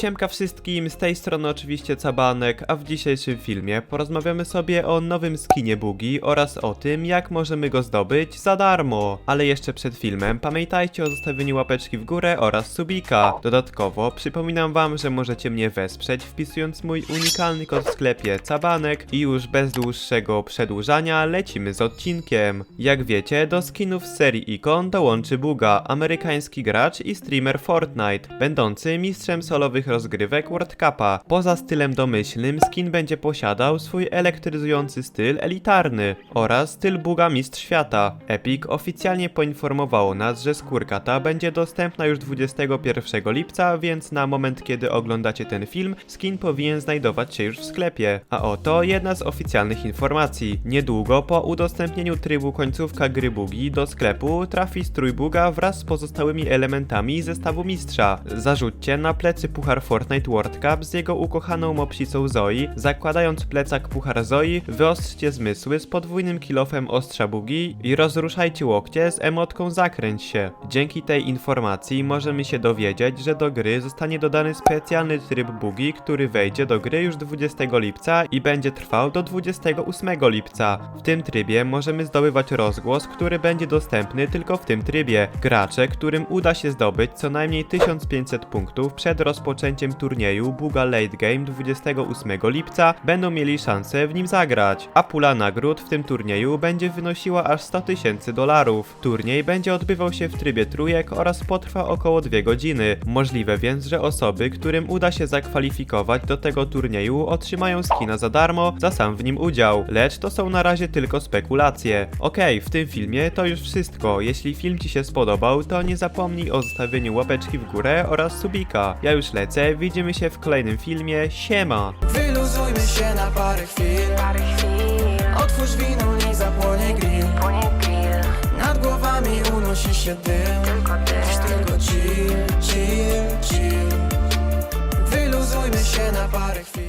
Siemka wszystkim, z tej strony oczywiście Cabanek, a w dzisiejszym filmie porozmawiamy sobie o nowym skinie Bugi oraz o tym, jak możemy go zdobyć za darmo. Ale jeszcze przed filmem pamiętajcie o zostawieniu łapeczki w górę oraz subika. Dodatkowo przypominam wam, że możecie mnie wesprzeć wpisując mój unikalny kod w sklepie Cabanek i już bez dłuższego przedłużania lecimy z odcinkiem. Jak wiecie, do skinów z serii Icon dołączy Buga, amerykański gracz i streamer Fortnite, będący mistrzem solowych rozgrywek World Cupa. Poza stylem domyślnym, skin będzie posiadał swój elektryzujący styl elitarny oraz styl Buga Mistrz Świata. Epic oficjalnie poinformowało nas, że skórka ta będzie dostępna już 21 lipca, więc na moment kiedy oglądacie ten film, skin powinien znajdować się już w sklepie. A oto jedna z oficjalnych informacji. Niedługo po udostępnieniu trybu końcówka gry Bugi do sklepu trafi strój Buga wraz z pozostałymi elementami zestawu mistrza. Zarzućcie na plecy puchar Fortnite World Cup z jego ukochaną mopsicą Zoe, zakładając plecak puchar Zoe, wyostrzcie zmysły z podwójnym kilofem ostrza Bugi i rozruszajcie łokcie z emotką zakręć się. Dzięki tej informacji możemy się dowiedzieć, że do gry zostanie dodany specjalny tryb Bugi, który wejdzie do gry już 20 lipca i będzie trwał do 28 lipca. W tym trybie możemy zdobywać rozgłos, który będzie dostępny tylko w tym trybie. Gracze, którym uda się zdobyć co najmniej 1500 punktów przed rozpoczęciem turnieju Buga Late Game 28 lipca, będą mieli szansę w nim zagrać. A pula nagród w tym turnieju będzie wynosiła aż 100 tysięcy dolarów. Turniej będzie odbywał się w trybie trójek oraz potrwa około 2 godziny. Możliwe więc, że osoby, którym uda się zakwalifikować do tego turnieju otrzymają skina za darmo za sam w nim udział. Lecz to są na razie tylko spekulacje. Okej, w tym filmie to już wszystko. Jeśli film Ci się spodobał, to nie zapomnij o zostawieniu łapeczki w górę oraz subika. Ja już lecę, wkrótce widzimy się w kolejnym filmie. Siema! Wyluzujmy się na parę chwil, parę chwil. Otwórz winą i zapłonie grill. grill Nad głowami unosi się dym Tylko dym Tylko chill, chill, chill Wyluzujmy się na parę chwil